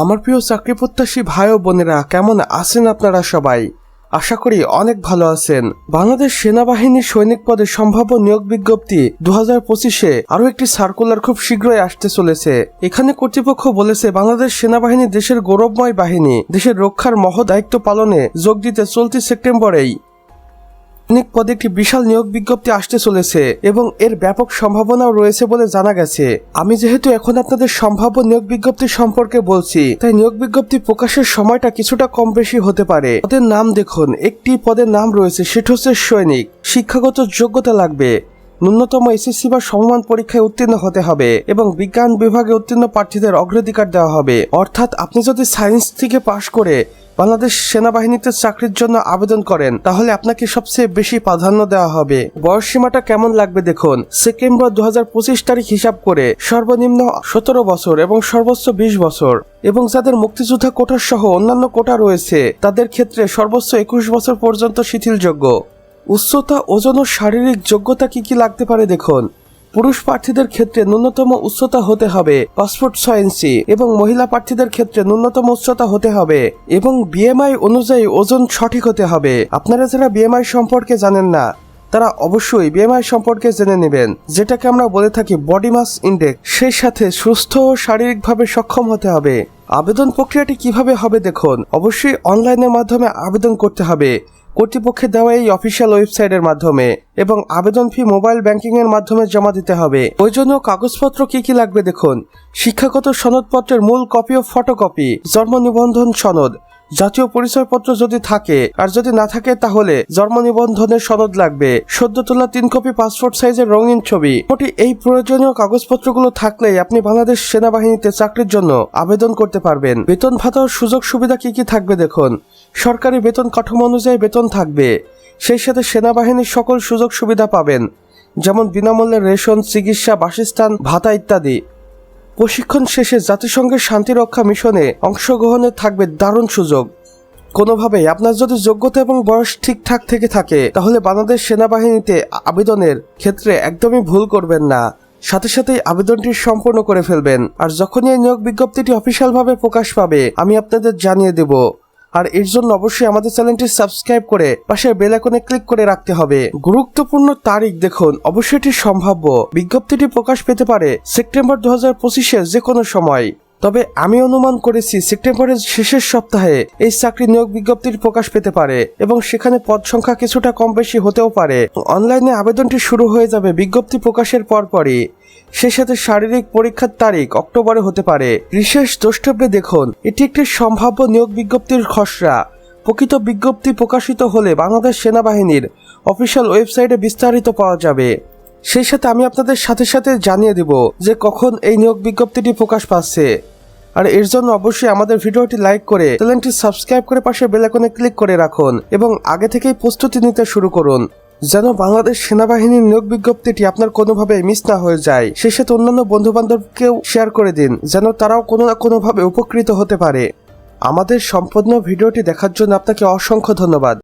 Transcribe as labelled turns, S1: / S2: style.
S1: আমার প্রিয় চাকরি প্রত্যাশী ভাই ও বোনেরা, কেমন আছেন আপনারা সবাই? আশা করি অনেক ভালো আছেন। বাংলাদেশ সেনাবাহিনীর সৈনিক পদে সম্ভাব্য নিয়োগ বিজ্ঞপ্তি দু হাজার পঁচিশে আরও একটি সার্কুলার খুব শীঘ্রই আসতে চলেছে। এখানে কর্তৃপক্ষ বলেছে, বাংলাদেশ সেনাবাহিনী দেশের গৌরবময় বাহিনী, দেশের রক্ষার মহ দায়িত্ব পালনে যোগ দিতে চলতি সেপ্টেম্বরেই সৈনিক পদে একটি বিশাল নিয়োগ বিজ্ঞপ্তি আসতে চলেছে এবং এর ব্যাপক সম্ভাবনাও রয়েছে বলে জানা গেছে। আমি যেহেতু এখন আপনাদের সম্ভাব্য নিয়োগ বিজ্ঞপ্তি সম্পর্কে বলছি, তাই নিয়োগ বিজ্ঞপ্তি প্রকাশের সময়টা কিছুটা কম বেশি হতে পারে। পদের নাম দেখুন, একটি পদের নাম রয়েছে, সেটা হচ্ছে সৈনিক। শিক্ষাগত যোগ্যতা লাগবে। ন্যূনতম এসএসসি বা সমমান পরীক্ষায় উত্তীর্ণ হতে হবে এবং বিজ্ঞান বিভাগে উত্তীর্ণ প্রার্থীদের অগ্রাধিকার দেওয়া হবে। অর্থাৎ আপনি যদি সায়েন্স থেকে পাশ করে বাংলাদেশ সেনাবাহিনীতে চাকরির জন্য আবেদন করেন, তাহলে আপনাকে সবচেয়ে বেশি প্রাধান্য দেওয়া হবে। বয়স সীমাটা কেমন লাগবে দেখুন। সেপ্টেম্বর দু হাজার পঁচিশ তারিখ হিসাব করে সর্বনিম্ন সতেরো বছর এবং সর্বোচ্চ বিশ বছর। এবং যাদের মুক্তিযোদ্ধা কোটা সহ অন্যান্য কোটা রয়েছে, তাদের ক্ষেত্রে সর্বোচ্চ একুশ বছর পর্যন্ত শিথিলযোগ্য। উচ্চতা, ওজন ও শারীরিক যোগ্যতা কি কি লাগতে পারে দেখুন। পুরুষ প্রার্থীদের ক্ষেত্রে ন্যূনতম উচ্চতা হতে হবে পাসপোর্ট ইঞ্চি এবং মহিলা প্রার্থীদের ক্ষেত্রে ন্যূনতম উচ্চতা হতে হবে এবং বিএমআই অনুযায়ী ওজন সঠিক হতে হবে। আপনারা যারা বিএমআই সম্পর্কে জানেন না, তারা অবশ্যই বিএমআই সম্পর্কে জেনে নেবেন, যেটাকে আমরা বলে থাকি বডি মাস ইন্ডেক্স। সেই সাথে সুস্থ ও শারীরিকভাবে সক্ষম হতে হবে। আবেদন প্রক্রিয়াটি কীভাবে হবে দেখুন। অবশ্যই অনলাইনের মাধ্যমে আবেদন করতে হবে। কর্তৃপক্ষের দেওয়া এই অফিসিয়াল ওয়েবসাইটের মাধ্যমে এবং আবেদন ফি মোবাইল ব্যাংকিং এর মাধ্যমে জমা দিতে হবে। ওই জন্য কাগজপত্র কি কি লাগবে দেখুন। শিক্ষাগত সনদপত্রের মূল কপি ও ফটোকপি জন্ম নিবন্ধন সনদ জাতীয় পরিচয়পত্র যদি থাকে, আর যদি না থাকে তাহলে জন্ম নিবন্ধনের সনদ লাগবে। সদ্য তোলা তিন কপি পাসপোর্ট সাইজের রঙিন ছবি। মোটামুটি এই প্রয়োজনীয় কাগজপত্রগুলো থাকলেই আপনি বাংলাদেশ সেনাবাহিনীতে চাকরির জন্য আবেদন করতে পারবেন। বেতন ভাতা ও সুযোগ সুবিধা কি কি থাকবে দেখুন। সরকারি বেতন কাঠামো অনুযায়ী বেতন থাকবে। সেই সাথে সেনাবাহিনীর সকল সুযোগ সুবিধা পাবেন। যেমন বিনামূল্যে রেশন, চিকিৎসা, বাসস্থান, ভাতা ইত্যাদি। প্রশিক্ষণ শেষে জাতিসংঘের শান্তিরক্ষা মিশনে অংশগ্রহণে থাকবে দারুণ সুযোগ। কোনোভাবে আপনার যদি যোগ্যতা এবং বয়স ঠিকঠাক থেকে থাকে, তাহলে বাংলাদেশ সেনাবাহিনীতে আবেদনের ক্ষেত্রে একদমই ভুল করবেন না। সাথে সাথেই আবেদনটি সম্পূর্ণ করে ফেলবেন। আর যখনই এই নিয়োগ বিজ্ঞপ্তিটি অফিসিয়ালভাবে প্রকাশ পাবে, আমি আপনাদের জানিয়ে দেব। আর এর জন্য অবশ্যই আমাদের চ্যানেলটি সাবস্ক্রাইব করে পাশের বেল আইকনে ক্লিক করে রাখতে হবে। গুরুত্বপূর্ণ তারিখ দেখুন, অবশ্যই এটি সম্ভাব্য। বিজ্ঞপ্তিটি প্রকাশ পেতে পারে সেপ্টেম্বর দু হাজার পঁচিশের যে কোনো সময়। তবে আমি অনুমান করেছি সেপ্টেম্বরের শেষের সপ্তাহে এই চাকরি নিয়োগ বিজ্ঞপ্তির প্রকাশ পেতে পারে এবং সেখানে পদ সংখ্যা কিছুটা কম বেশি হতেও পারে। অনলাইনে আবেদনটি শুরু হয়ে যাবে বিজ্ঞপ্তি প্রকাশের পরপরই। সেই সাথে শারীরিক পরীক্ষার তারিখ অক্টোবরে হতে পারে। বিশেষ দ্রষ্টব্যে দেখুন, এটি একটি সম্ভাব্য নিয়োগ বিজ্ঞপ্তির খসড়া। প্রকৃত বিজ্ঞপ্তি প্রকাশিত হলে বাংলাদেশ সেনাবাহিনীর অফিসিয়াল ওয়েবসাইটে বিস্তারিত পাওয়া যাবে। সেই সাথে আমি আপনাদের সাথে সাথে জানিয়ে দেব যে কখন এই নিয়োগ বিজ্ঞপ্তিটি প্রকাশ পাচ্ছে। আর এর জন্য অবশ্যই আমাদের ভিডিওটি লাইক করে, চ্যানেলটি সাবস্ক্রাইব করে পাশে বেলাকনে ক্লিক করে রাখুন এবং আগে থেকেই প্রস্তুতি নিতে শুরু করুন। যেন বাংলাদেশ সেনাবাহিনীর নিয়োগ বিজ্ঞপ্তিটি আপনার কোনোভাবে মিস না হয়ে যায়। শেষে অন্যান্য বন্ধু বান্ধবকেও শেয়ার করে দিন, যেন তারাও কোনো না কোনোভাবে উপকৃত হতে পারে। আমাদের সম্পূর্ণ ভিডিওটি দেখার জন্য আপনাকে অসংখ্য ধন্যবাদ।